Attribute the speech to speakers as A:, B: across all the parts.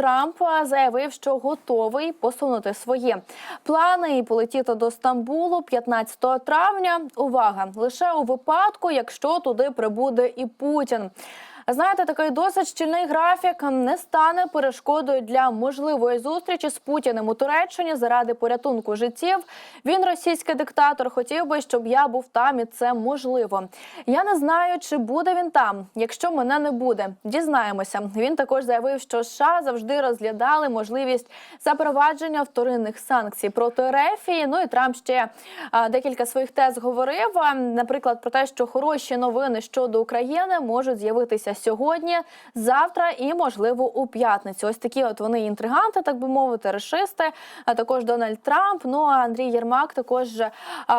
A: Трамп заявив, що готовий посунути свої плани і полетіти до Стамбулу 15 травня. Увага! Лише у випадку, якщо туди прибуде і Путін. Знаєте, такий досить щільний графік не стане перешкодою для можливої зустрічі з Путіним у Туреччині заради порятунку життів. Він російський диктатор. Хотів би, щоб я був там, і це можливо. Я не знаю, чи буде він там. Якщо мене не буде, дізнаємося. Він також заявив, що США завжди розглядали можливість запровадження вторинних санкцій проти Рефії. Ну і Трамп ще декілька своїх тез говорив. Наприклад, про те, що хороші новини щодо України можуть з'явитися сьогодні, завтра і можливо у п'ятницю. Ось такі от вони інтриганти, так би мовити, решисти. А також Дональд Трамп. Ну а Андрій Єрмак також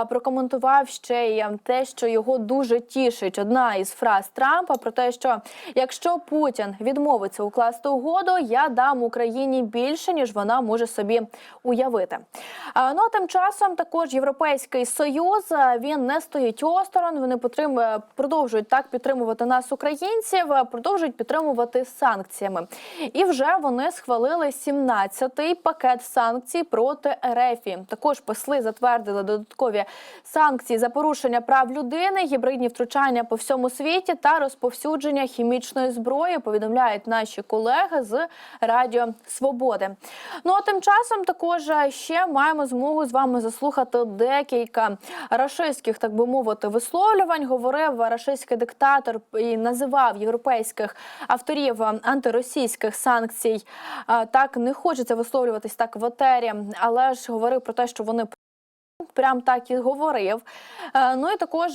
A: прокоментував ще й те, що його дуже тішить. Одна із фраз Трампа про те, що якщо Путін відмовиться укласти угоду, я дам Україні більше ніж вона може собі уявити. А, ну а тим часом також Європейський Союз він не стоїть осторонь. Вони потрим- продовжують так підтримувати нас, українців, а, продовжують підтримувати санкціями. І вже вони схвалили 17-й пакет санкцій проти РФ. Також посли затвердили додаткові санкції за порушення прав людини, гібридні втручання по всьому світі та розповсюдження хімічної зброї. Повідомляють наші колеги з Радіо Свободи. Ну а тим часом також ще маємо змогу з вами заслухати декілька рашистських, так би мовити, висловлювань. Говорив рашистський диктатор і називав європейських авторів антиросійських санкцій. Так не хочеться висловлюватись так в етері, але ж говорив про те, що вони прям так і говорив. Е, Ну і також.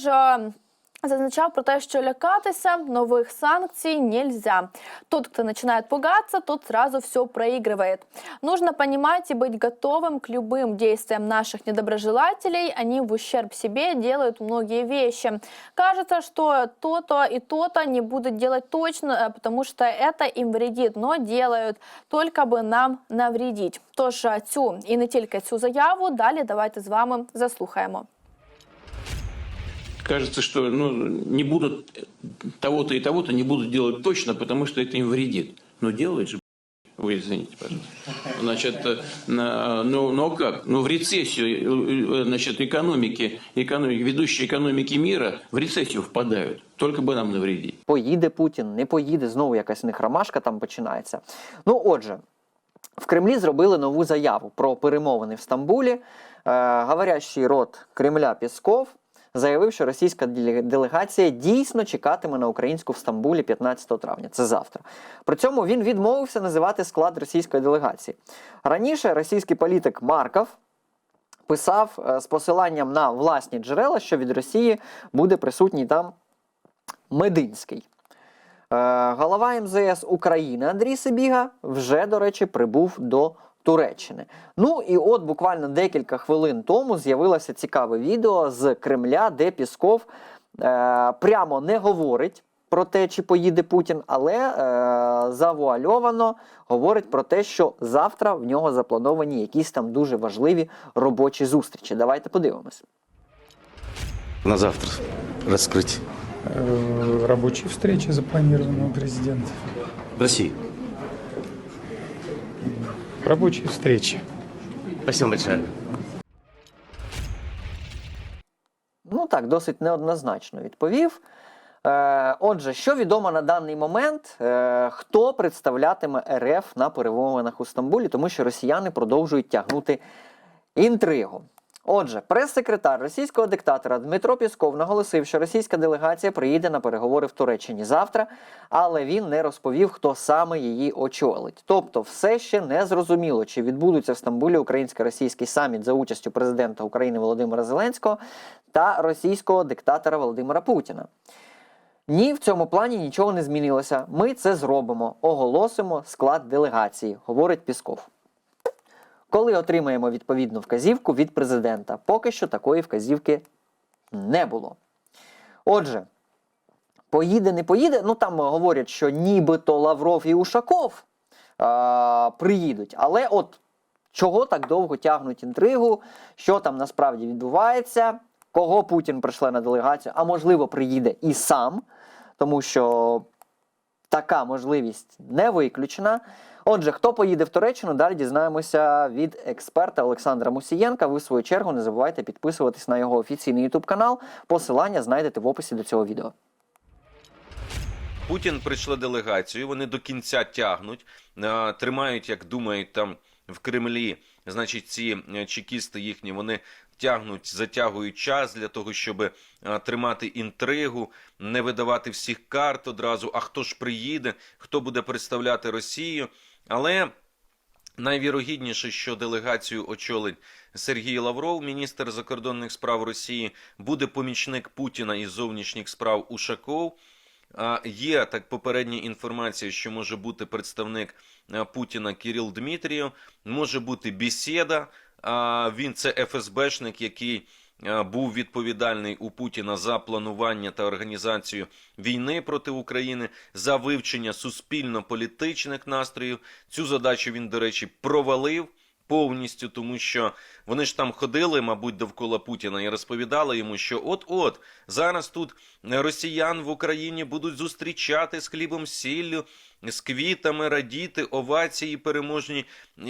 A: е, Зазначав про те, що лякатися нових санкций нельзя. Тот, кто начинает пугаться, тот сразу все проигрывает. Нужно понимать и быть готовым к любым действиям наших недоброжелателей. Они в ущерб себе делают многие вещи. Кажется, что то-то и то-то не будут делать точно, э, потому что это им вредит, но делают только бы нам навредить. Тож е, цю і не тільки цю заяву далі давайте з вами заслухаємо.
B: кажется, что ну, не будут того-то и того-то не будут делать точно, потому что это им вредит. Но делают же, вы извините, пожалуйста. Значит, э, на- ну, ну а как? Ну в рецессию, э, значит, экономики, экономики, ведущие экономики мира в рецессию впадают. Только бы нам навредить.
C: Поїде Путін, не поїде, знову якась в них ромашка там починається. Ну, отже, в Кремлі зробили нову заяву про перемовини в Стамбулі. Е, говорящий рот Кремля Пісков заявив, що російська делегація дійсно чекатиме на українську в Стамбулі 15 травня. Це завтра. При цьому він відмовився називати склад російської делегації. Раніше російський політик Марков писав е, з посиланням на власні джерела, що від Росії буде присутній там Мединський. Е, Голова МЗС України Андрій Сибіга вже, до речі, прибув до Туреччини. Ну і от буквально декілька хвилин тому з'явилося цікаве відео з Кремля, де Пісков е, прямо не говорить про те, чи поїде Путін, але е, завуальовано говорить про те, що завтра в нього заплановані якісь там дуже важливі робочі зустрічі. Давайте подивимось.
D: на завтра раскрыть
E: Э, рабочие встречи запланированы у президента.
D: в России.
E: Рабочие встречи.
D: Спасибо большое.
C: Ну так, досить неоднозначно відповів. Е, отже, що відомо на даний момент, е, хто представлятиме РФ на перемовинах у Стамбулі, тому що росіяни продовжують тягнути інтригу. Отже, прес-секретар російського диктатора Дмитро Пісков наголосив, що російська делегація приїде на переговори в Туреччині завтра, але він не розповів, хто саме її очолить. Тобто, все ще не зрозуміло, чи відбудуться в Стамбулі українсько-російський саміт за участю президента України Володимира Зеленського та російського диктатора Володимира Путіна. Ні, в цьому плані нічого не змінилося. Ми це зробимо, оголосимо склад делегації, говорить Пісков. Коли отримаємо відповідну вказівку від президента, поки що такої вказівки не було. Отже, поїде, не поїде. Ну там говорять, що нібито Лавров і Ушаков а, приїдуть. Але от чого так довго тягнуть інтригу, що там насправді відбувається, кого Путін прийшли на делегацію, а можливо, приїде і сам, тому що така можливість не виключена. Отже, хто поїде в Туреччину, далі дізнаємося від експерта Олександра Мусієнка. Ви в свою чергу не забувайте підписуватись на його офіційний YouTube канал. Посилання знайдете в описі до цього відео.
F: Путін прийшли делегацію, вони до кінця тягнуть, е, тримають, як думають, там в Кремлі. Значить, ці е, чекісти їхні вони тягнуть, затягують час для того, щоб е, тримати інтригу, не видавати всіх карт одразу. А хто ж приїде, хто буде представляти Росію? Але Найвірогідніше, що делегацію очолить Сергій Лавров, міністр закордонних справ Росії, буде помічник Путіна із зовнішніх справ Ушаков. Є так попередня інформація, що може бути представник е, Путіна Кирил Дмитрієв, може бути бесіда. Він це ФСБшник, який е, був відповідальний у Путіна за планування та організацію війни проти України, за вивчення суспільно-політичних настроїв. Цю задачу він, до речі, провалив. Повністю, тому що вони ж там ходили, мабуть, довкола Путіна і розповідали йому, що от-от зараз тут росіян в Україні будуть зустрічати з хлібом, сіллю, з квітами, радіти, овації переможні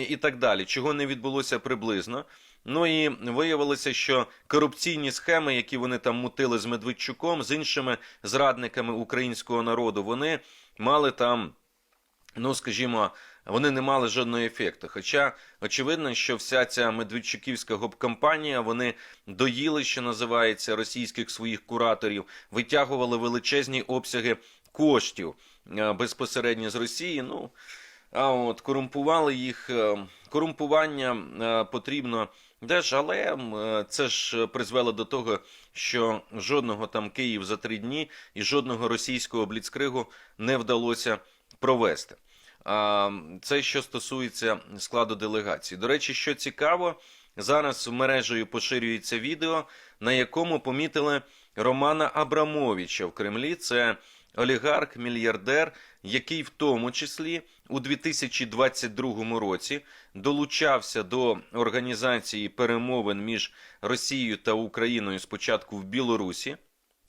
F: і так далі. Чого не відбулося приблизно. Ну і виявилося, що корупційні схеми, які вони там мутили з Медведчуком, з іншими зрадниками українського народу, вони мали там ну скажімо, вони не мали жодного ефекту. Хоча очевидно, що вся ця медведчуківська гоп-кампанія, вони доїли, що називається, російських своїх кураторів, витягували величезні обсяги коштів е, безпосередньо з Росії. Ну а от корумпували їх. е, Корумпування е, потрібно теж, але е, це ж призвело до того, що жодного там Київ за три дні і жодного російського бліцкригу не вдалося провести. Це що стосується складу делегації. До речі, що цікаво, зараз мережею поширюється відео, на якому помітили Романа Абрамовича в Кремлі. Це олігарх, мільярдер, який в тому числі у 2022 році долучався до організації перемовин між Росією та Україною спочатку в Білорусі,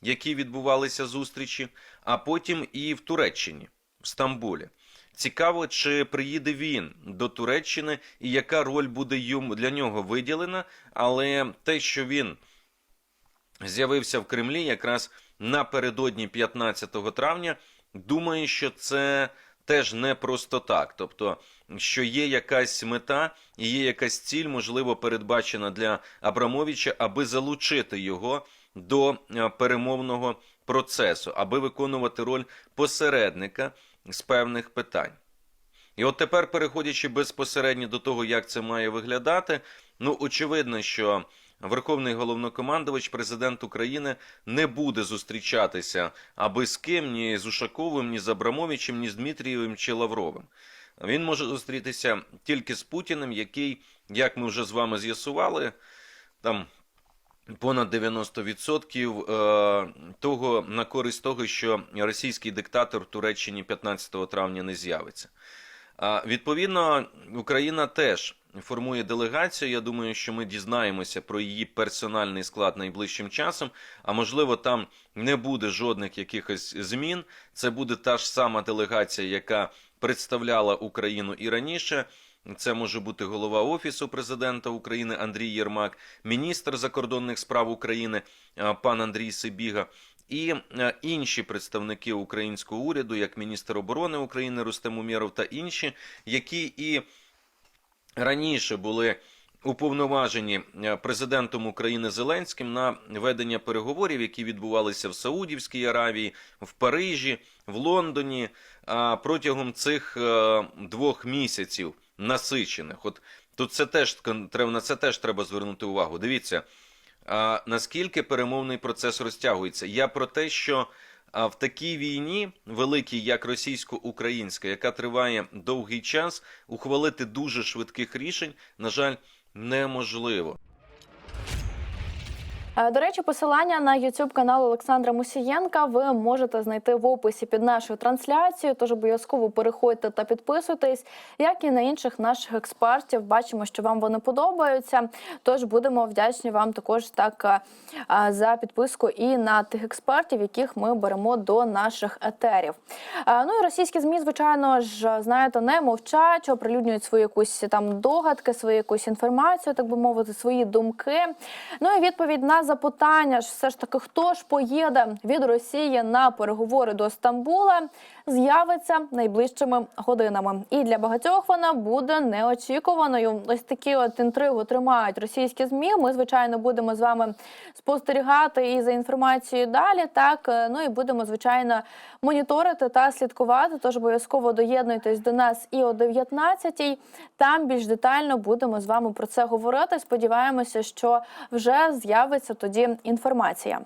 F: які відбувалися зустрічі, а потім і в Туреччині, в Стамбулі. Цікаво, чи приїде він до Туреччини і яка роль буде йому для нього виділена. Але те, що він з'явився в Кремлі якраз напередодні 15 травня, думаю, що це теж не просто так. Тобто, що є якась мета і є якась ціль, можливо, передбачена для Абрамовича, аби залучити його до е, перемовного процесу, аби виконувати роль посередника з певних питань. І от тепер, переходячи безпосередньо до того, як це має виглядати, ну очевидно, що Верховний головнокомандувач, президент України, не буде зустрічатися аби з ким, ні з Ушаковим, ні з Абрамовичем, ні з Дмитрієвим чи Лавровим. Він може зустрітися тільки з Путіним, який, як ми вже з вами з'ясували, там понад 90% е, того на користь того, що російський диктатор в Туреччині 15 травня не з'явиться. Відповідно, Україна теж формує делегацію. Я думаю, що ми дізнаємося про її персональний склад найближчим часом. А можливо, там не буде жодних якихось змін. Це буде та ж сама делегація, яка представляла Україну і раніше. Це може бути голова офісу президента України Андрій Єрмак, міністр закордонних справ України пан Андрій Сибіга. І інші представники українського уряду, як міністр оборони України Рустем Умєров та інші, які і раніше були уповноважені президентом України Зеленським на ведення переговорів, які відбувалися в Саудівській Аравії, в Парижі, в Лондоні протягом цих двох місяців насичених. От тут це теж на це теж треба звернути увагу. Дивіться. А, наскільки перемовний процес розтягується. Я про те, що в такій війні, великій, як російсько-українська, яка триває довгий час, ухвалити дуже швидких рішень, на жаль, неможливо.
A: Е, До речі, посилання на YouTube канал Олександра Мусієнка ви можете знайти в описі під нашою трансляцією. Тож обов'язково переходьте та підписуйтесь, як і на інших наших експертів. Бачимо, що вам вони подобаються. Тож будемо вдячні вам також так е, е, за підписку і на тих експертів, яких ми беремо до наших етерів. Ну і російські змі, звичайно ж, знаєте, не мовчать, оприлюднюють свої якусь там догадки, свою якусь інформацію, так би мовити, свої думки. Ну і відповідь на запитання ж все ж таки, хто ж поїде від Росії на переговори до Стамбула, з'явиться найближчими годинами. І для багатьох вона буде неочікуваною. Ось такі от інтригу тримають російські змі. Ми звичайно будемо з вами спостерігати і за інформацією далі. Так е, ну і будемо звичайно моніторити та слідкувати. Тож обов'язково доєднуйтесь до нас і о 19-й. Там більш детально будемо з вами про це говорити. Сподіваємося, що вже з'явиться тоді інформація.